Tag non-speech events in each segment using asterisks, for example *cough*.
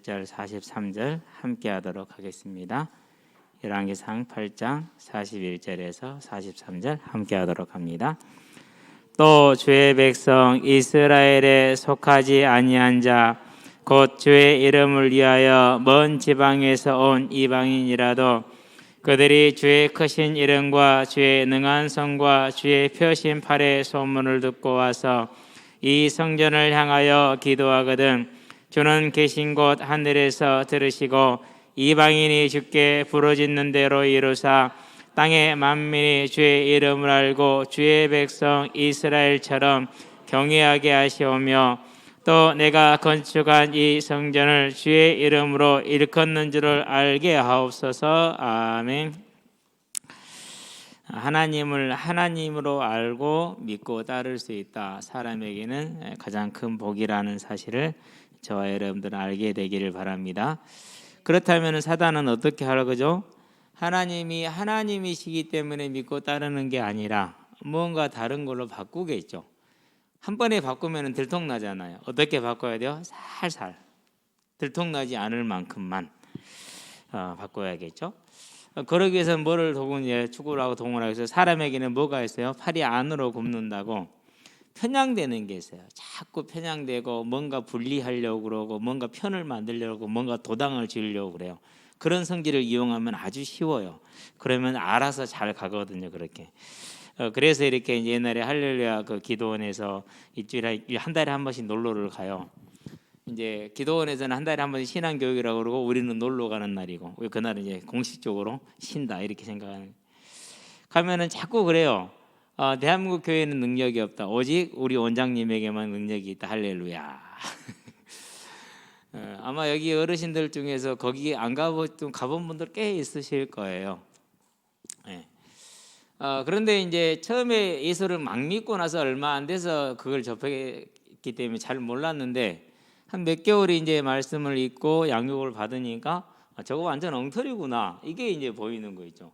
41절 43절 함께 하도록 하겠습니다. 열왕기상 8장 41절에서 43절 함께 하도록 합니다. 또 주의 백성 이스라엘에 속하지 아니한 자 곧 주의 이름을 위하여 먼 지방에서 온 이방인이라도 그들이 주의 크신 이름과 주의 능한 성과 주의 펴신 팔의 소문을 듣고 와서 이 성전을 향하여 기도하거든 주는 계신 곳 하늘에서 들으시고 이방인이 주께 부르짖는 대로 이루사 땅의 만민이 주의 이름을 알고 주의 백성 이스라엘처럼 경외하게 하시오며 또 내가 건축한 이 성전을 주의 이름으로 일컫는 줄을 알게 하옵소서 아멘. 하나님을 하나님으로 알고 믿고 따를 수 있다. 사람에게는 가장 큰 복이라는 사실을 저와 여러분들은 알게 되기를 바랍니다. 그렇다면 사단은 어떻게 하려고죠? 하나님이 하나님이시기 때문에 믿고 따르는 게 아니라 무언가 다른 걸로 바꾸겠죠. 한 번에 바꾸면 들통나잖아요. 어떻게 바꿔야 돼요? 살살 들통나지 않을 만큼만 어, 바꿔야겠죠. 어, 그러기 위해서는 뭐를 도구냐 축구를 하고 동을 하기 위해서 사람에게는 뭐가 있어요? 팔이 안으로 굽는다고 편향되는 게 있어요. 자꾸 편향되고 뭔가 분리하려고 그러고 뭔가 편을 만들려고 뭔가 도당을 지으려고 그래요. 그런 성질을 이용하면 아주 쉬워요. 그러면 알아서 잘 가거든요. 그렇게. 어, 그래서 이렇게 옛날에 할렐루야 그 기도원에서 일주일에 한 달에 한 번씩 놀러를 가요. 이제 기도원에서는 한 달에 한 번씩 신앙 교육이라고 그러고 우리는 놀러 가는 날이고 그날은 이제 공식적으로 쉰다 이렇게 생각하는. 가면은 자꾸 그래요. 어, 대한민국 교회는 능력이 없다. 오직 우리 원장님에게만 능력이 있다. 할렐루야. *laughs* 어, 아마 여기 어르신들 중에서 거기 안 가본 가본 분들 꽤 있으실 거예요. 예. 어, 그런데 이제 처음에 예수를 막 믿고 나서 얼마 안 돼서 그걸 접했기 때문에 잘 몰랐는데 한 몇 개월이 이제 말씀을 읽고 양육을 받으니까 아, 저거 완전 엉터리구나 이게 이제 보이는 거 있죠.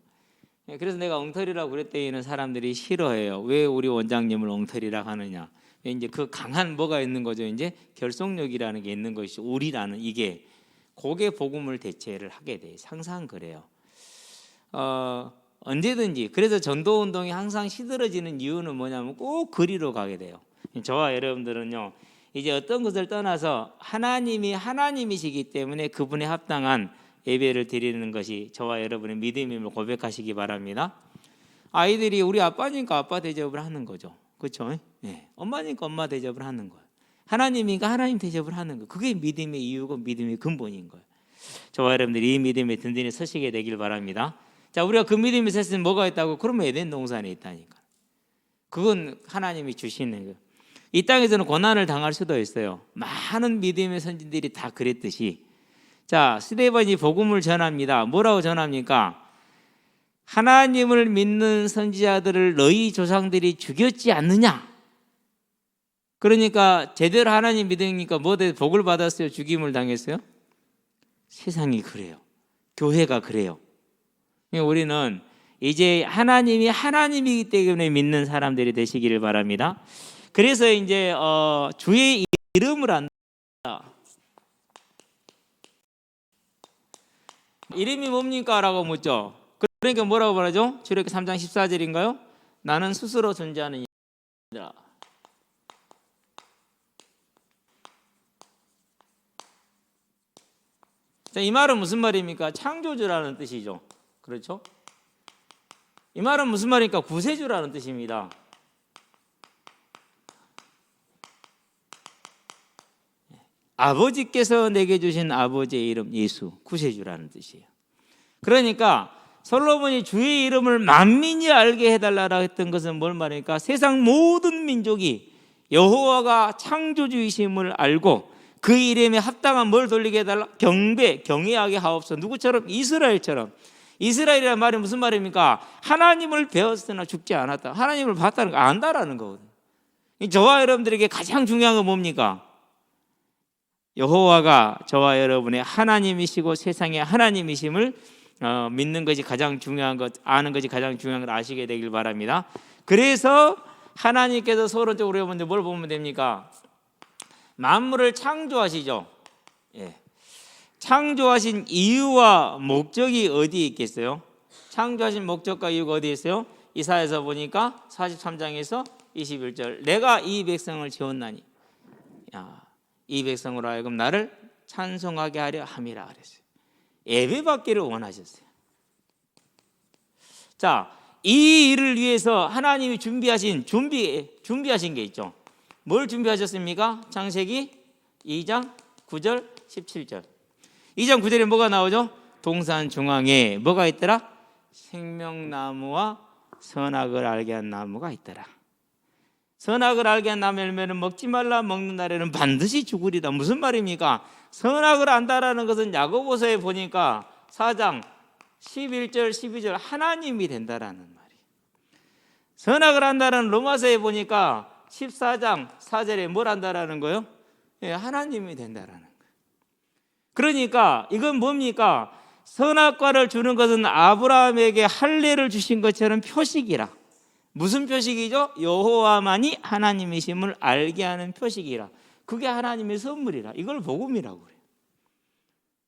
예, 그래서 내가 엉터리라고 그랬더니는 사람들이 싫어해요. 왜 우리 원장님을 엉터리라 하느냐? 이제 그 강한 뭐가 있는 거죠. 이제 결속력이라는 게 있는 것이 우리라는 이게 고개 복음을 대체를 하게 돼. 항상 그래요. 어, 언제든지 그래서 전도 운동이 항상 시들어지는 이유는 뭐냐면 꼭 거리로 가게 돼요. 저와 여러분들은요. 이제 어떤 것을 떠나서 하나님이 하나님이시기 때문에 그분에 합당한 예배를 드리는 것이 저와 여러분의 믿음임을 고백하시기 바랍니다. 아이들이 우리 아빠니까 아빠 대접을 하는 거죠. 그렇죠? 네. 엄마니까 엄마 대접을 하는 거예요. 하나님이니까 하나님 대접을 하는 거. 그게 믿음의 이유고 믿음의 근본인 거예요. 저와 여러분들이 이 믿음에 든든히 서시게 되길 바랍니다. 자, 우리가 그 믿음이 섰으면 뭐가 있다고? 그러면 에덴 동산에 있다니까. 그건 하나님이 주시는 거예요. 이 땅에서는 고난을 당할 수도 있어요. 많은 믿음의 선진들이 다 그랬듯이. 자, 스데반이 복음을 전합니다. 뭐라고 전합니까? 하나님을 믿는 선지자들을 너희 조상들이 죽였지 않느냐? 그러니까 제대로 하나님 믿으니까 뭐돼 복을 받았어요? 죽임을 당했어요? 세상이 그래요. 교회가 그래요. 우리는 이제 하나님이 하나님이기 때문에 믿는 사람들이 되시기를 바랍니다. 그래서 이제 어, 주의 이름을 안다. 이름이 뭡니까 라고 묻죠. 그러니까 뭐라고 말하죠? 출애굽 3장 14절인가요? 나는 스스로 존재하는 이라. 자, 이 말은 무슨 말입니까? 창조주라는 뜻이죠. 그렇죠? 이 말은 무슨 말입니까? 구세주라는 뜻입니다. 아버지께서 내게 주신 아버지의 이름 예수 구세주라는 뜻이에요. 그러니까 솔로몬이 주의 이름을 만민이 알게 해달라고 했던 것은 뭘 말입니까? 세상 모든 민족이 여호와가 창조주이심을 알고 그 이름에 합당한 뭘 돌리게 해달라? 경배, 경외하게 하옵소서. 누구처럼? 이스라엘처럼. 이스라엘이란 말이 무슨 말입니까? 하나님을 배웠으나 죽지 않았다. 하나님을 봤다는 거 안다라는 거거든요. 저와 여러분들에게 가장 중요한 건 뭡니까? 여호와가 저와 여러분의 하나님이시고 세상의 하나님이심을 어, 믿는 것이 가장 중요한 것, 아는 것이 가장 중요한 것 아시게 되길 바랍니다. 그래서 하나님께서 서론적으로 여러분들 뭘 보면 됩니까? 만물을 창조하시죠. 예. 창조하신 이유와 목적이 어디에 있겠어요? 창조하신 목적과 이유가 어디에 있어요? 이사에서 보니까 43장에서 21절 내가 이 백성을 지었나니 야, 이 백성으로 하여금 나를 찬송하게 하려 함이라 그랬어요. 예배받기를 원하셨어요. 자, 이 일을 위해서 하나님이 준비하신 준비 준비하신 게 있죠. 뭘 준비하셨습니까? 창세기 2장 9절 17절. 2장 9절에 뭐가 나오죠? 동산 중앙에 뭐가 있더라? 생명나무와 선악을 알게 한 나무가 있더라. 선악을 알게 한 나무 열매는 먹지 말라 먹는 날에는 반드시 죽으리다. 무슨 말입니까? 선악을 안다라는 것은 야고보서에 보니까 4장 11절 12절 하나님이 된다라는 말이. 선악을 한다는 로마서에 보니까 14장 4절에 뭘 한다라는 거요? 예, 하나님이 된다라는 거예요. 그러니까 이건 뭡니까? 선악과를 주는 것은 아브라함에게 할례를 주신 것처럼 표식이라. 무슨 표식이죠? 여호와만이 하나님이심을 알게 하는 표식이라. 그게 하나님의 선물이라. 이걸 복음이라고 그래요.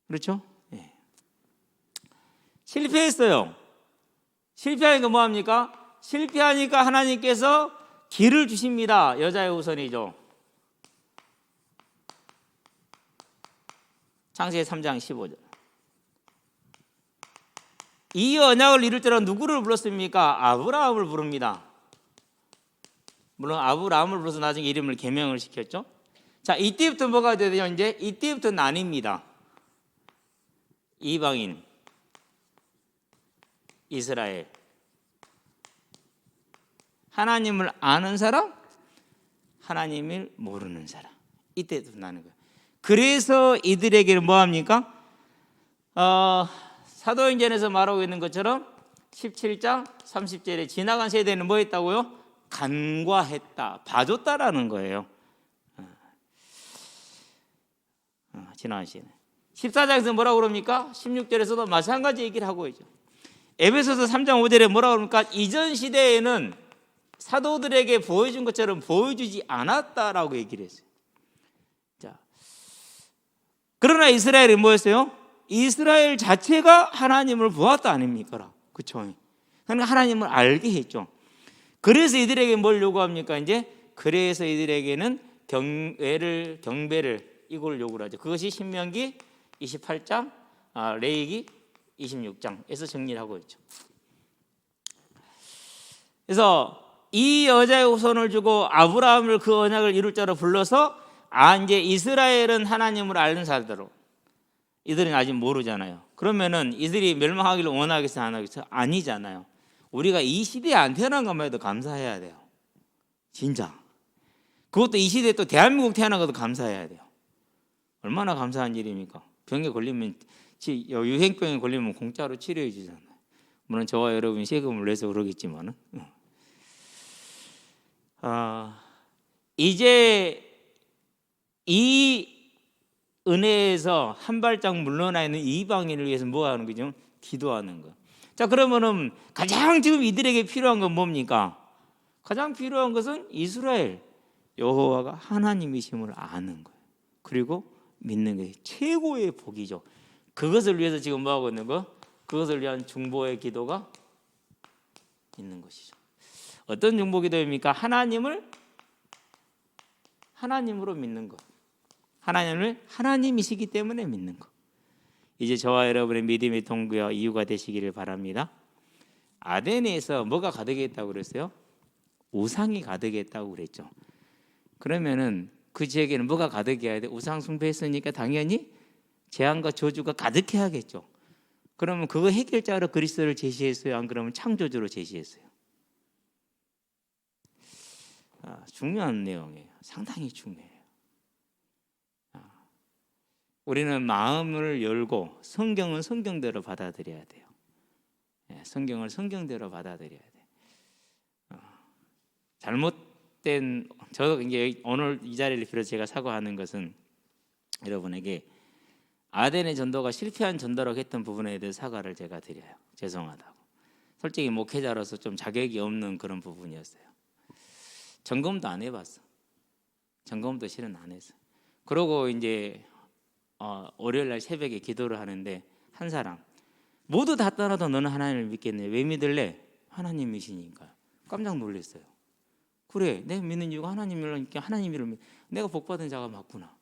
그렇죠? 예. 실패했어요. 실패하니까 뭐 합니까? 실패하니까 하나님께서 길을 주십니다. 여자의 우선이죠. 창세기 3장 15절. 이 언약을 이룰 때는 누구를 불렀습니까? 아브라함을 부릅니다. 물론 아브라함을 불러서 나중에 이름을 개명을 시켰죠. 자, 이때부터 뭐가 되죠? 이제 이때부터 나뉩니다. 이방인, 이스라엘. 하나님을 아는 사람, 하나님을 모르는 사람. 이때부터 나는 거예요. 그래서 이들에게는 뭐 합니까? 어, 사도행전에서 말하고 있는 것처럼 17장 30절에 지나간 세대는 뭐 했다고요? 간과했다, 봐줬다라는 거예요. 지나간 세대. 14장에서 뭐라고 그럽니까? 16절에서도 마찬가지 얘기를 하고 있죠. 에베소서 3장 5절에 뭐라고 그럽니까? 이전 시대에는 사도들에게 보여준 것처럼 보여주지 않았다라고 얘기를 했어요. 자, 그러나 이스라엘이 뭐였어요? 이스라엘 자체가 하나님을 보았다 아닙니까? 그렇죠? 그러니까 하나님을 알게 했죠. 그래서 이들에게 뭘 요구합니까? 이제 그래서 이들에게는 경배를 경배를 이걸 요구를 하죠. 그것이 신명기 28장, 아, 레이기 26장에서 정리를 하고 있죠. 그래서 이 여자의 우선을 주고 아브라함을 그 언약을 이룰 자로 불러서 아 이제 이스라엘은 하나님을 아는 자들로 이들은 아직 모르잖아요. 그러면은 이들이 멸망하기를 원하겠어 안 하겠어 아니잖아요. 우리가 이 시대에 안 태어난 것만 해도 감사해야 돼요. 진짜. 그것도 이 시대에 또 대한민국 태어난 것도 감사해야 돼요. 얼마나 감사한 일입니까? 병에 걸리면 유행병에 걸리면 공짜로 치료해 주잖아요. 물론 저와 여러분이 세금을 내서 그러겠지만은. 아, 이제 이 은혜에서 한 발짝 물러나 있는 이방인을 위해서 뭐 하는 거죠? 기도하는 거. 자, 그러면은 가장 지금 이들에게 필요한 건 뭡니까? 가장 필요한 것은 이스라엘 여호와가 하나님이심을 아는 거예요. 그리고 믿는 게 최고의 복이죠. 그것을 위해서 지금 뭐 하고 있는 거? 그것을 위한 중보의 기도가 있는 것이죠. 어떤 중보 기도입니까? 하나님을 하나님으로 믿는 것. 하나님을 하나님이시기 때문에 믿는 것. 이제 저와 여러분의 믿음의 동기와 이유가 되시기를 바랍니다. 아덴에서 뭐가 가득했다고 그랬어요? 우상이 가득했다고 그랬죠. 그러면은 그 지역에는 뭐가 가득해야 돼? 우상 숭배했으니까 당연히 재앙과 저주가 가득해야겠죠. 그러면 그거 해결자로 그리스도를 제시했어요? 안 그러면 창조주로 제시했어요? 아, 중요한 내용이에요. 상당히 중요해요. 아, 우리는 마음을 열고 성경은 성경대로 받아들여야 돼요. 예, 성경을 성경대로 받아들여야 돼. 어, 잘못된 저도 이제 오늘 이 자리를 빌어 제가 사과하는 것은 여러분에게 아덴의 전도가 실패한 전도라고 했던 부분에 대해 사과를 제가 드려요. 죄송하다고. 솔직히 목회자로서 좀 자격이 없는 그런 부분이었어요. 점검도 안 해봤어. 점검도 실은 안 했어. 그러고 이제 어, 월요일 날 새벽에 기도를 하는데 한 사람 모두 다 떠나도 너는 하나님을 믿겠네. 왜 믿을래? 하나님이시니까. 깜짝 놀랐어요. 그래, 내가 믿는 이유가 하나님이니까 하나님이를 믿. 내가 복 받은 자가 맞구나.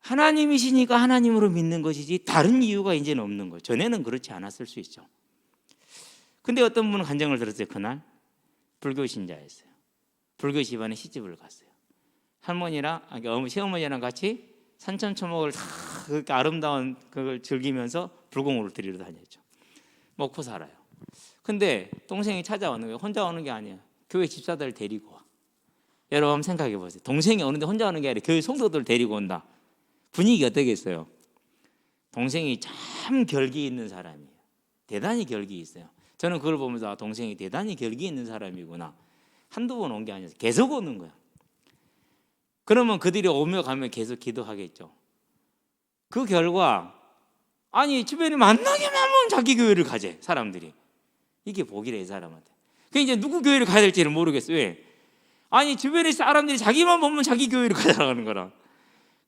하나님이시니까 하나님으로 믿는 것이지 다른 이유가 이제는 없는 거예요. 전에는 그렇지 않았을 수 있죠. 근데 어떤 분은 간정을 들었어요. 그날 불교 신자였어요. 불교 집안에 시집을 갔어요. 할머니랑 아니, 어머 시어머니랑 같이 산천초목을 다 그렇게 아름다운 그걸 즐기면서 불공을 드리러 다녔죠. 먹고 살아요. 근데 동생이 찾아오는 거예요. 혼자 오는 게 아니야. 교회 집사들 데리고 와. 여러분 생각해 보세요. 동생이 오는데 혼자 오는 게 아니라 교회 성도들 데리고 온다. 분위기 어떻겠어요? 동생이 참 결기 있는 사람이에요. 대단히 결기 있어요. 저는 그걸 보면서 아, 동생이 대단히 결기 있는 사람이구나. 한두 번 온 게 아니라 계속 오는 거야. 그러면 그들이 오며 가며 계속 기도하겠죠. 그 결과 아니 주변에 만나기만 하면 자기 교회를 가재 사람들이 이게 복이래 이 사람한테. 그 이제 누구 교회를 가야 될지를 모르겠어요. 왜? 아니 주변에 사람들이 자기만 보면 자기 교회를 가자라는 거라.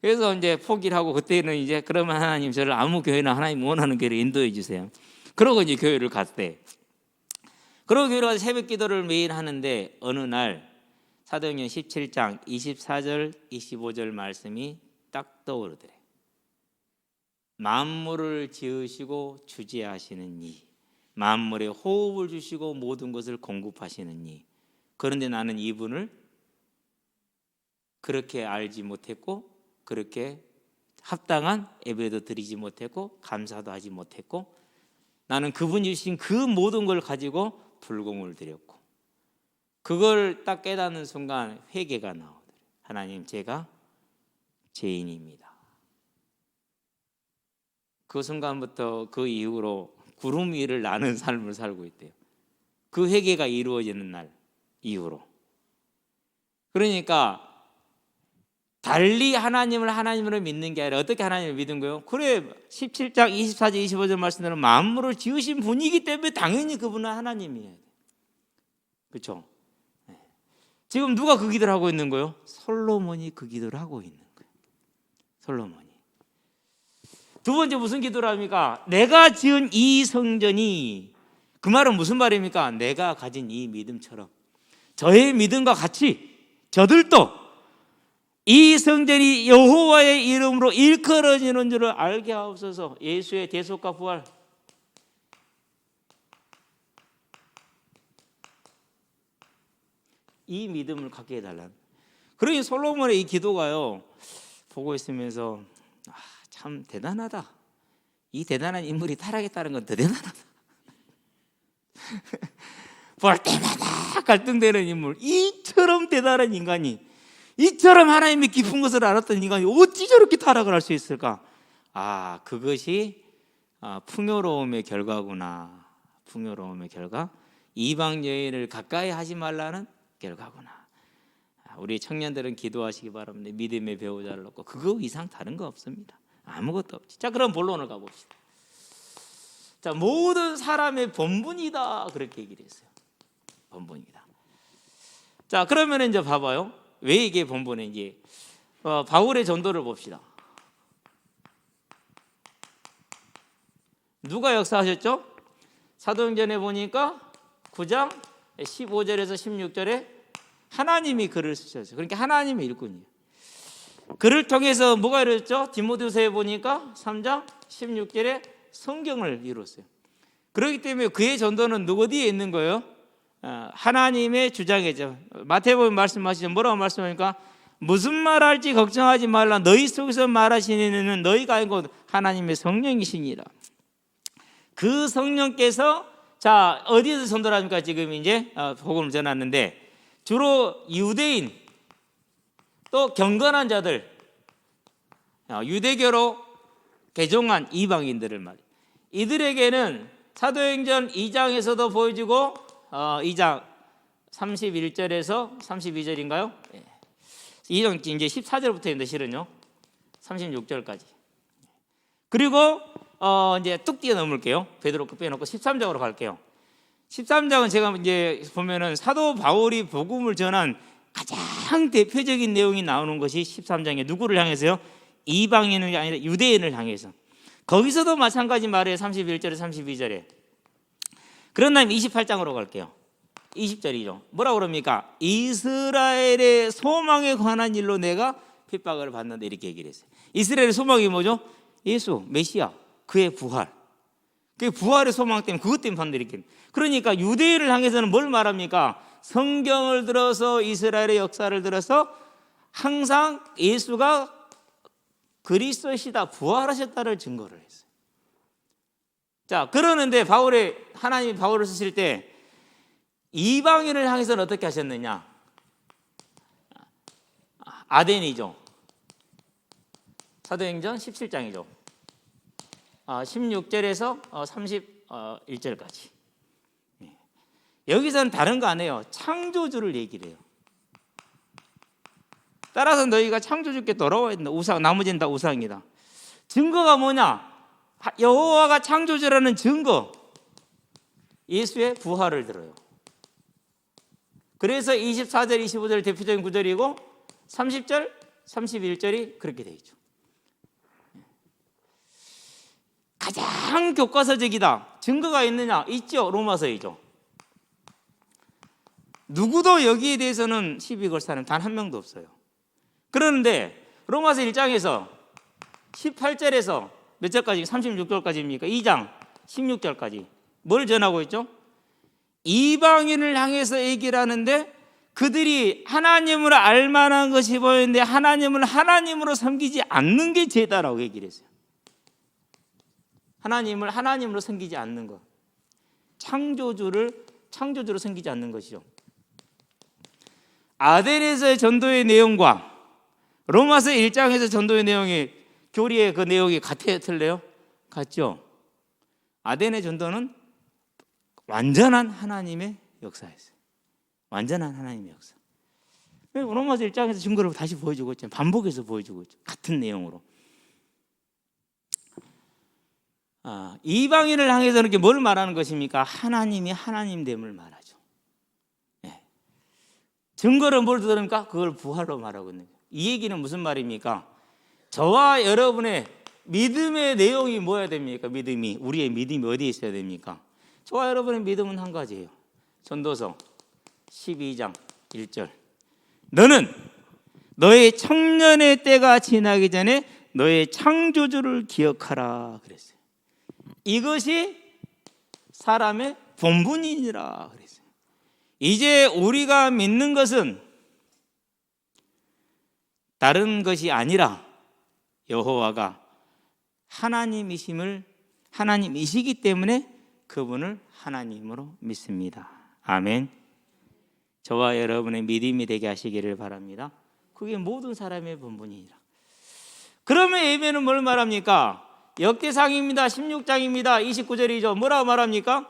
그래서 이제 포기를 하고 그때는 이제 그러면 하나님 저를 아무 교회나 하나님 원하는 교회를 인도해 주세요. 그러고 이제 교회를 갔대. 그러고 교회를 가서 새벽 기도를 매일 하는데 어느 날 사도행전 17장 24절 25절 말씀이 딱 떠오르더래. 만물을 지으시고 주재하시는 이 만물에 호흡을 주시고 모든 것을 공급하시는 이 그런데 나는 이분을 그렇게 알지 못했고 그렇게 합당한 예배도 드리지 못했고 감사도 하지 못했고 나는 그분이 주신 그 모든 걸 가지고 불공을 드렸고 그걸 딱 깨닫는 순간 회개가 나오더래. 하나님 제가 죄인입니다. 그 순간부터 그 이후로 구름 위를 나는 삶을 살고 있대요. 그 회개가 이루어지는 날 이후로. 그러니까 달리 하나님을 하나님으로 믿는 게 아니라 어떻게 하나님을 믿은 거예요? 그래 17장 24절 25절 말씀대로 만물을 지으신 분이기 때문에 당연히 그분은 하나님이에요. 그렇죠? 지금 누가 그 기도를 하고 있는 거예요? 솔로몬이 그 기도를 하고 있는 거예요. 솔로몬이. 두 번째 무슨 기도를 합니까? 내가 지은 이 성전이 그 말은 무슨 말입니까? 내가 가진 이 믿음처럼 저의 믿음과 같이 저들도 이 성전이 여호와의 이름으로 일컬어지는 줄을 알게 하옵소서. 예수의 대속과 부활. 이 믿음을 갖게 해달라. 그러니 솔로몬의 이 기도가요. 보고 있으면서 아, 참 대단하다. 이 대단한 인물이 타락했다는 건더 대단하다. *laughs* 볼 때마다 갈등되는 인물. 이처럼 대단한 인간이 이처럼 하나님의 깊은 것을 알았던 인간이 어찌 저렇게 타락을 할 수 있을까? 아, 그것이 아, 풍요로움의 결과구나. 풍요로움의 결과. 이방 여인을 가까이 하지 말라는 결과구나. 아, 우리 청년들은 기도하시기 바랍니다. 믿음의 배우자를 놓고 그거 이상 다른 거 없습니다. 아무것도 없지. 자, 그럼 본론을 가봅시다. 자, 모든 사람의 본분이다 그렇게 얘기를 했어요. 본분이다. 자, 그러면 이제 봐봐요. 왜 이게 본분인지 어, 바울의 전도를 봅시다. 누가 역사하셨죠? 사도행전에 보니까 9장 15절에서 16절에 하나님이 글을 쓰셨어요. 그러니까 하나님의 일꾼이에요. 그를 통해서 뭐가 이루어졌죠? 디모데후서에 보니까 3장 16절에 성경을 이뤘어요. 그렇기 때문에 그의 전도는 누구 어디에 있는 거예요? 어, 하나님의 주장이죠. 마태복음 말씀하시죠. 뭐라고 말씀하니까 무슨 말할지 걱정하지 말라. 너희 속에서 말하시는 이는 너희가 아니고 하나님의 성령이시니라. 그 성령께서 자 어디에서 선도를 합니까? 지금 이제 어, 복음을 전하는데 주로 유대인 또 경건한 자들 어, 유대교로 개종한 이방인들을 말이에요. 이들에게는 사도행전 2장에서도 보여주고 어, 2장 31절에서 32절인가요? 예. 2장 이제 14절부터인데 실은요. 36절까지. 그리고 어, 이제 뚝 뛰어넘을게요. 베드로 거 빼놓고 13장으로 갈게요. 13장은 제가 이제 보면은 사도 바울이 복음을 전한 가장 대표적인 내용이 나오는 것이 13장에 누구를 향해서요? 이방인이 아니라 유대인을 향해서 거기서도 마찬가지 말이에요. 31절에 32절에. 그런 다음에 28장으로 갈게요. 20절이죠. 뭐라고 그럽니까? 이스라엘의 소망에 관한 일로 내가 핍박을 받는다 이렇게 얘기를 했어요. 이스라엘의 소망이 뭐죠? 예수, 메시아, 그의 부활. 그 부활의 소망 때문에 그것 때문에 이렇게. 그러니까 유대인을 향해서는 뭘 말합니까? 성경을 들어서 이스라엘의 역사를 들어서 항상 예수가 그리스도시다 부활하셨다를 증거를 했어요. 자 그러는데 바울의 하나님이 바울을 쓰실 때 이방인을 향해서는 어떻게 하셨느냐? 아덴이죠. 사도행전 17장이죠. 16절에서 31절까지. 여기서는 다른 거 안 해요. 창조주를 얘기를 해요. 따라서 너희가 창조주께 돌아와야 된다. 우상, 나머지는 다 우상이다. 증거가 뭐냐? 여호와가 창조주라는 증거. 예수의 부활을 들어요. 그래서 24절, 25절 대표적인 구절이고 30절, 31절이 그렇게 되어 있죠. 가장 교과서적이다. 증거가 있느냐? 있죠. 로마서이죠. 누구도 여기에 대해서는 시비 걸 사람 단 한 명도 없어요. 그런데 로마서 1장에서 18절에서 몇 절까지? 36절까지입니까? 2장 16절까지 뭘 전하고 있죠? 이방인을 향해서 얘기를 하는데 그들이 하나님을 알 만한 것이 보이는데 하나님을 하나님으로 섬기지 않는 게 죄다라고 얘기를 했어요. 하나님을 하나님으로 섬기지 않는 것. 창조주를 창조주로 섬기지 않는 것이죠. 아덴에서의 전도의 내용과 로마서 1장에서 전도의 내용이 교리의 그 내용이 같아요, 틀려요? 같죠? 아덴의 전도는 완전한 하나님의 역사였어요. 완전한 하나님의 역사. 로마서 1장에서 증거를 다시 보여주고 있잖아요. 반복해서 보여주고 있죠. 같은 내용으로. 아, 이방인을 향해서는 이게 뭘 말하는 것입니까? 하나님이 하나님됨을 말하죠. 네. 증거를 뭘 들으니까 그걸 부활로 말하고 있는 거예요. 이 얘기는 무슨 말입니까? 저와 여러분의 믿음의 내용이 뭐야 됩니까? 믿음이 우리의 믿음이 어디에 있어야 됩니까? 저와 여러분의 믿음은 한 가지예요. 전도서 12장 1절. 너는 너의 청년의 때가 지나기 전에 너의 창조주를 기억하라 그랬어요. 이것이 사람의 본분이니라 그랬어요. 이제 우리가 믿는 것은 다른 것이 아니라 여호와가 하나님이심을 하나님이시기 때문에 그분을 하나님으로 믿습니다. 아멘. 저와 여러분의 믿음이 되게 하시기를 바랍니다. 그게 모든 사람의 본분이니라. 그러면 예배는 뭘 말합니까? 역대상입니다. 16장입니다. 29절이죠. 뭐라고 말합니까?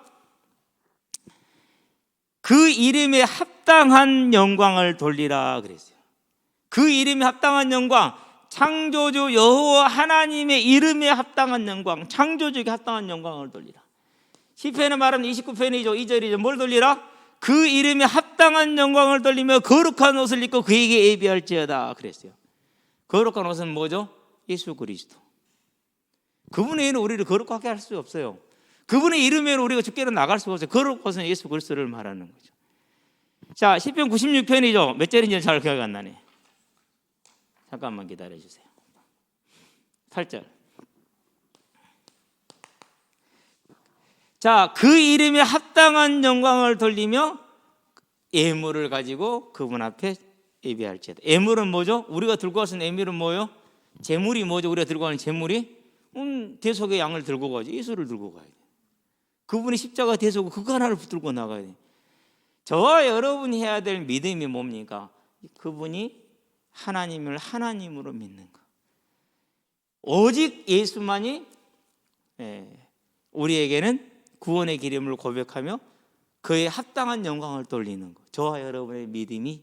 그 이름에 합당한 영광을 돌리라 그랬어요. 그 이름에 합당한 영광, 창조주 여호와 하나님의 이름에 합당한 영광, 창조주에게 합당한 영광을 돌리라. 시편에 말하면 29편이죠. 2절이죠. 뭘 돌리라? 그 이름에 합당한 영광을 돌리며 거룩한 옷을 입고 그에게 예비할지어다 그랬어요. 거룩한 옷은 뭐죠? 예수 그리스도. 그분의 이름은 우리를 거룩하게 할 수 없어요. 그분의 이름에는 우리가 죽게는 나갈 수가 없어요. 거룩한 것은 예수 그리스도를 말하는 거죠. 자, 10편 96편이죠. 몇 절인지 잘 기억이 안 나네. 잠깐만 기다려 주세요. 8절. 자, 그 이름에 합당한 영광을 돌리며 예물을 가지고 그분 앞에 예비할지어다. 예물은 뭐죠? 우리가 들고 가는 예물은 뭐요? 재물이 뭐죠? 우리가 들고 가는 재물이 음, 대속의 양을 들고 가지. 예수를 들고 가야 돼. 그분이 십자가 대속을 그거 하나를 붙들고 나가야 돼. 저와 여러분이 해야 될 믿음이 뭡니까? 그분이 하나님을 하나님으로 믿는 것. 오직 예수만이 예, 우리에게는 구원의 기름을 고백하며 그의 합당한 영광을 돌리는 것. 저와 여러분의 믿음이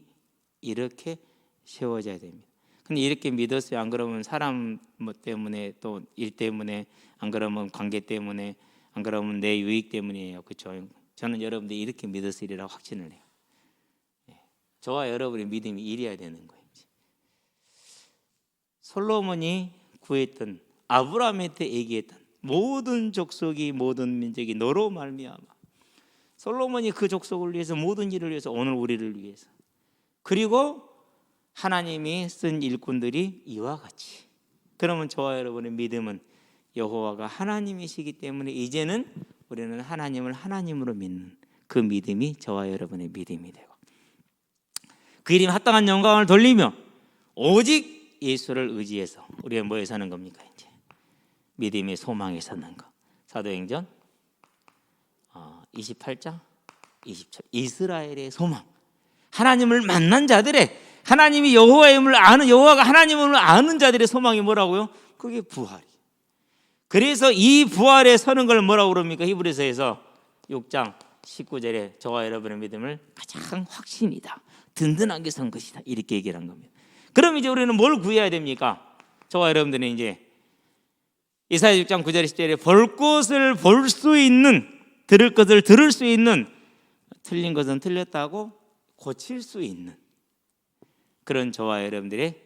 이렇게 세워져야 됩니다. 근데 이렇게 믿었어요. 안 그러면 사람 뭐 때문에 또 일 때문에 안 그러면 관계 때문에 안 그러면 내 유익 때문이에요. 그렇죠? 저는 여러분들이 이렇게 믿었으리라 확신을 해요. 예. 저와 여러분의 믿음이 이래야 되는 거예요. 솔로몬이 구했던 아브라함한테 얘기했던 모든 족속이 모든 민족이 너로 말미암아 솔로몬이 그 족속을 위해서 모든 일을 위해서 오늘 우리를 위해서 그리고 하나님이 쓴 일꾼들이 이와 같이. 그러면 저와 여러분의 믿음은 여호와가 하나님이시기 때문에 이제는 우리는 하나님을 하나님으로 믿는 그 믿음이 저와 여러분의 믿음이 되고 그 이름 합당한 영광을 돌리며 오직 예수를 의지해서 우리가 뭐에 사는 겁니까 이제? 믿음의 소망에 사는 것 사도행전 어, 28장 20절 이스라엘의 소망 하나님을 만난 자들의 하나님이 여호와임을 아는 여호와가 하나님을 아는 자들의 소망이 뭐라고요? 그게 부활이. 그래서 이 부활에 서는 걸 뭐라고 그럽니까? 히브리서에서 6장 19절에 저와 여러분의 믿음을 가장 확신이다. 든든하게 선 것이다. 이렇게 얘기를 한 겁니다. 그럼 이제 우리는 뭘 구해야 됩니까? 저와 여러분들은 이제 이사야 6장 9절 10절에 볼 것을 볼 수 있는 들을 것을 들을 수 있는 틀린 것은 틀렸다고 고칠 수 있는 그런 저와 여러분들의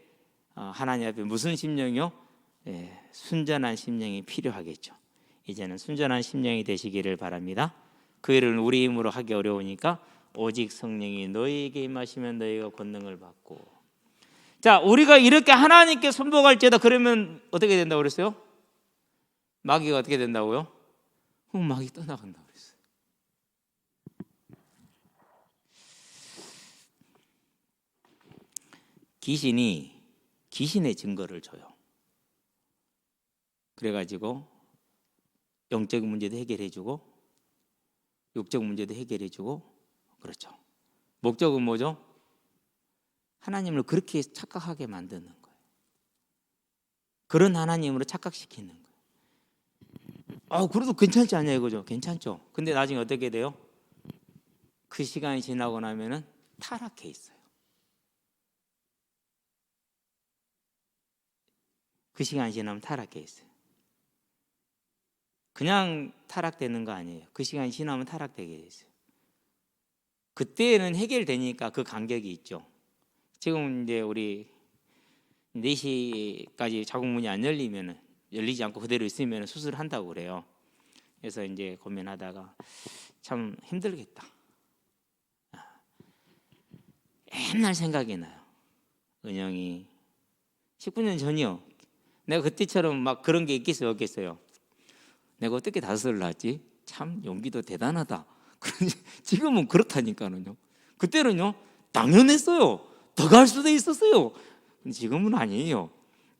어, 하나님 앞에 무슨 심령이요? 예, 순전한 심령이 필요하겠죠. 이제는 순전한 심령이 되시기를 바랍니다. 그 일을 우리 힘으로 하기 어려우니까 오직 성령이 너희에게 임하시면 너희가 권능을 받고 자 우리가 이렇게 하나님께 손복할지어다 그러면 어떻게 된다고 그랬어요? 마귀가 어떻게 된다고요? 어, 마귀 떠나간다고 그랬어요. 귀신이 귀신의 증거를 줘요. 그래가지고 영적인 문제도 해결해주고 육적 문제도 해결해주고 그렇죠. 목적은 뭐죠? 하나님을 그렇게 착각하게 만드는 거예요. 그런 하나님으로 착각시키는 거예요. 아, 그래도 괜찮지 않냐 이거죠. 괜찮죠. 근데 나중에 어떻게 돼요? 그 시간이 지나고 나면은 타락해 있어요. 그 시간이 지나면 타락해 있어요. 그냥 타락되는 거 아니에요. 그 시간이 지나면 타락되게 돼 있어요. 그때는 해결되니까 그 간격이 있죠. 지금 이제 우리 4시까지 자궁문이 안 열리면은 열리지 않고 그대로 있으면 수술한다고 그래요. 그래서 이제 고민하다가 참 힘들겠다. 아, 맨날 생각이 나요. 은영이 19년 전이요. 내가 그때처럼 막 그런 게 있겠어요, 없겠어요? 내가 어떻게 다섯을 낳았지? 참 용기도 대단하다. *laughs* 지금은 그렇다니까는요. 그때는요 당연했어요. 더 갈 수도 있었어요. 지금은 아니에요.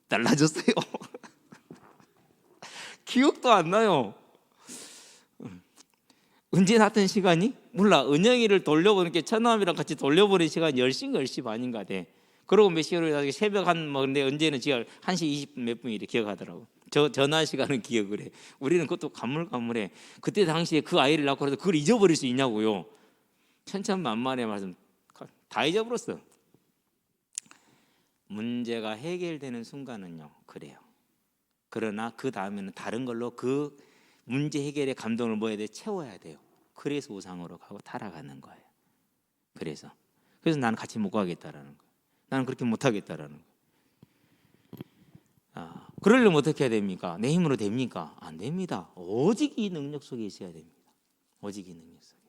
달라졌어요. *laughs* 기억도 안 나요. 언제 났던 시간이? 몰라. 은영이를 돌려보는 게 천남이랑 같이 돌려보는 시간 10시인가 10시 반인가 돼. 그러고 몇 시간을 나중에 새벽 한뭐 근데 언제는 지가 1시 20분 몇 분이 래 기억하더라고. 저 전화 시간은 기억을 해. 우리는 그것도 가물가물해. 그때 당시에 그 아이를 낳고 해서 그걸 잊어버릴 수 있냐고요. 천천만만의 말씀 다 잊어버렸어. 문제가 해결되는 순간은요. 그래요. 그러나 그 다음에는 다른 걸로 그 문제 해결의 감동을 뭐 해야 돼? 채워야 돼요. 그래서 우상으로 가고 타락하는 거예요. 그래서 그래서 나는 같이 못 가겠다라는 거예요. 나는 그렇게 못 하겠다라는 거예요. 아, 그러려면 어떻게 해야 됩니까? 내 힘으로 됩니까? 안 됩니다. 오직 이 능력 속에 있어야 됩니다. 오직 이 능력 속에.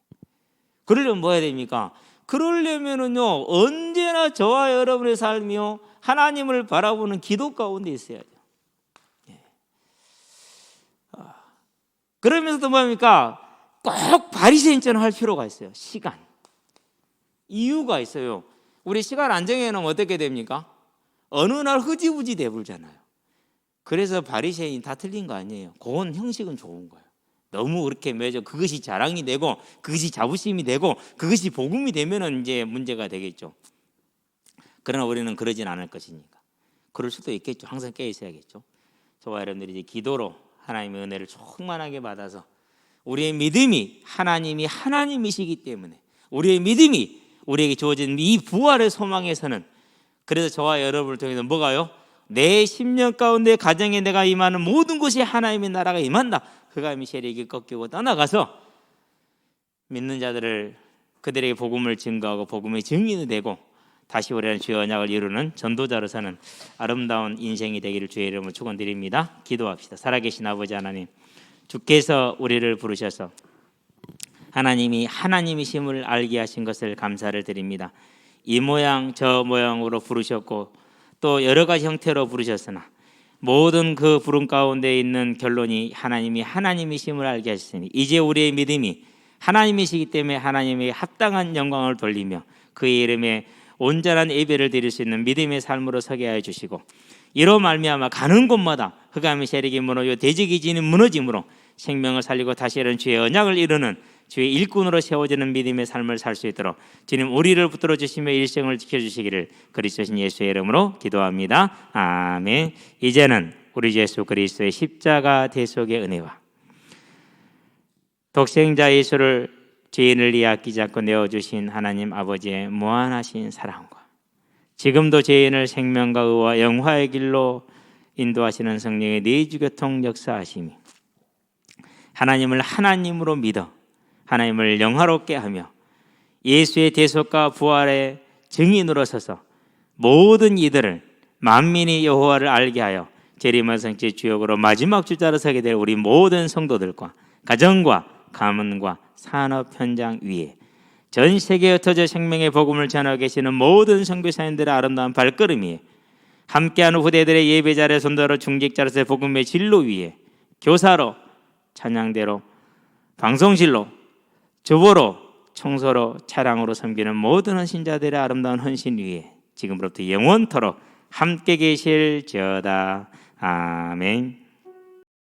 그러려면 뭐 해야 됩니까? 그러려면은요 언제나 저와 여러분의 삶이요 하나님을 바라보는 기도 가운데 있어야죠. 예. 아, 그러면서도 뭡니까? 꼭 바리새인처럼 할 필요가 있어요. 시간. 이유가 있어요. 우리 시간 안 정해놓으면 어떻게 됩니까? 어느 날 흐지부지 돼불잖아요. 그래서 바리새인 다 틀린 거 아니에요. 그건 형식은 좋은 거예요. 너무 그렇게 매저 그것이 자랑이 되고 그것이 자부심이 되고 그것이 복음이 되면은 이제 문제가 되겠죠. 그러나 우리는 그러진 않을 것이니까. 그럴 수도 있겠죠. 항상 깨 있어야겠죠. 저와 여러분들이 이제 기도로 하나님의 은혜를 충만하게 받아서 우리의 믿음이 하나님이 하나님이시기 때문에 우리의 믿음이 우리에게 주어진 이 부활의 소망에서는 그래서 저와 여러분을 통해서 뭐가요? 내 심령 가운데 가정에 내가 임하는 모든 것이 하나님의 나라가 임한다. 그가 미셸에게 꺾이고 떠나가서 믿는 자들을 그들에게 복음을 증거하고 복음의 증인이 되고 다시 오려는 주의 언약을 이루는 전도자로서는 아름다운 인생이 되기를 주의 이름으로 축원드립니다. 기도합시다. 살아계신 아버지 하나님, 주께서 우리를 부르셔서 하나님이 하나님이심을 알게 하신 것을 감사를 드립니다. 이 모양 저 모양으로 부르셨고 또 여러 가지 형태로 부르셨으나 모든 그 부름 가운데 있는 결론이 하나님이 하나님이심을 알게 하셨으니 이제 우리의 믿음이 하나님이시기 때문에 하나님의 합당한 영광을 돌리며 그의 이름에 온전한 예배를 드릴 수 있는 믿음의 삶으로 서게 하여 주시고 이로 말미암아 가는 곳마다 흑암의 세력이 무너져 대적이 지는 무너짐으로 생명을 살리고 다시 이런 주의 언약을 이루는 주의 일꾼으로 세워지는 믿음의 삶을 살 수 있도록 주님 우리를 붙들어 주시며 일생을 지켜 주시기를 그리스도신 예수의 이름으로 기도합니다. 아멘. 이제는 우리 주 예수 그리스도의 십자가 대속의 은혜와 독생자 예수를 죄인을 위해 아끼지 않고 내어 주신 하나님 아버지의 무한하신 사랑과 지금도 죄인을 생명과 의와 영화의 길로 인도하시는 성령의 내주 교통 역사하심이 하나님을 하나님으로 믿어 하나님을 영화롭게 하며 예수의 대속과 부활의 증인으로 서서 모든 이들을 만민이 여호와를 알게 하여 재림한 성지 주역으로 마지막 주자로 서게 될 우리 모든 성도들과 가정과 가문과 산업 현장 위에 전 세계에 흩어져 생명의 복음을 전하고 계시는 모든 선교사님들의 아름다운 발걸음이 함께하는 후대들의 예배자를 손들어 중직자로서의 복음의 진로 위에 교사로 찬양대로 방송실로 주보로 청소로 차량으로 섬기는 모든 헌신자들의 아름다운 헌신 위에 지금부터 영원토록 함께 계실지어다 아멘.